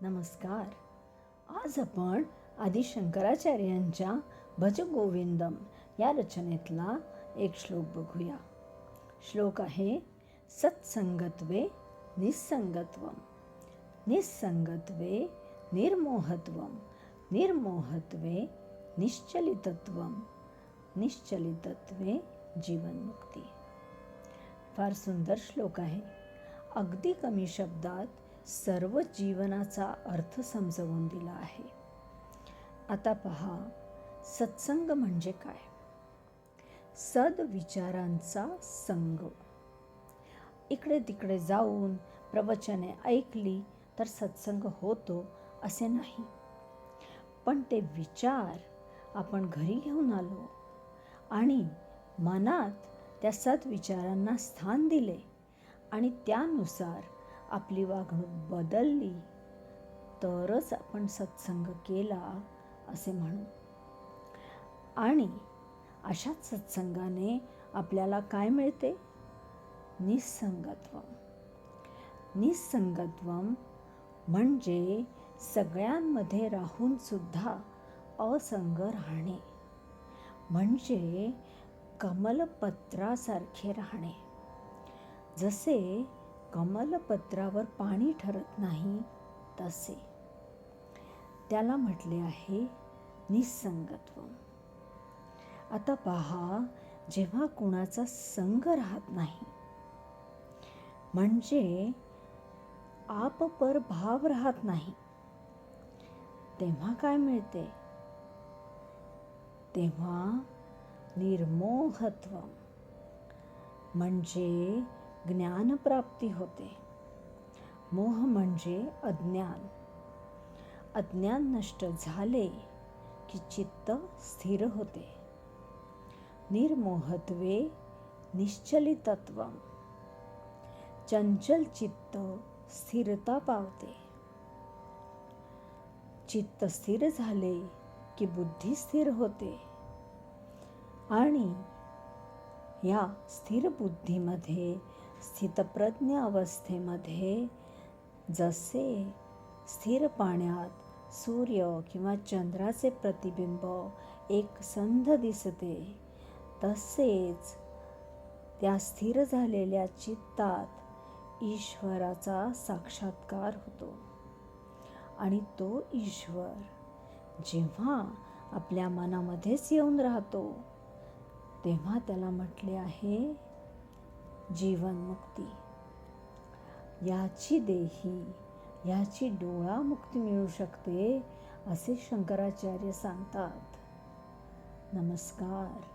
नमस्कार. आज आपण आदि शंकराचार्यांच्या भज गोविंदम या रचनेतला एक श्लोक बघूया. श्लोक आहे सत्संगत्वे निसंगत्व निसंगत्वे निर्मोहत्व निर्मोहत्वे निश्चलितत्व निश्चलितत्वे जीवनमुक्ती. फार सुंदर श्लोक आहे. अगदी कमी शब्दात सर्व जीवनाचा अर्थ समजवून दिला आहे. आता पहा सत्संग म्हणजे काय? सद्विचारांचा संग. इकडे तिकडे जाऊन प्रवचने ऐकली तर सत्संग होतो असे नाही. पण ते विचार आपण घरी घेऊन आलो आणि मनात त्या सद्विचारांना स्थान दिले आणि त्यानुसार आपली वागणूक बदलली तरच आपण सत्संग केला असे म्हणू. आणि अशाच सत्संगाने आपल्याला काय मिळते? निसंगत्व. निसंगत्व म्हणजे सगळ्यांमध्ये राहून सुद्धा असंग राहणे. म्हणजे कमलपत्रासारखे राहणे. जसे कमलपत्रावर पाणी ठरत नाही तसे. त्याला म्हटले आहे निसंगत्व. आता पहा जेव्हा कुणाचा संग राहत नाही म्हणजे आपपर भाव राहत नाही तेव्हा काय मिळते? तेव्हा निर्मोहत्व. म्हणजे ज्ञानप्राप्ती होते. मोह म्हणजे अज्ञान. अज्ञान नष्ट झाले की चित्त स्थिर होते. निर्मोहत्वे निश्चलितत्व चंचल चित्त स्थिरता पावते. चित्त स्थिर झाले की बुद्धी स्थिर होते. आणि या स्थिर बुद्धीमध्ये स्थितप्रज्ञ अवस्थेमध्ये जसे स्थिर पाण्यात सूर्य किंवा चंद्राचे प्रतिबिंब एक संध दिसते तसेच त्या स्थिर झालेल्या चित्तात ईश्वराचा साक्षात्कार होतो. आणि तो ईश्वर जेव्हा आपल्या मनामध्येच येऊन राहतो तेव्हा त्याला म्हटले आहे जीवनमुक्ती. याची देही याची डोळा मुक्ती मिळू शकते असे शंकराचार्य सांगतात. नमस्कार.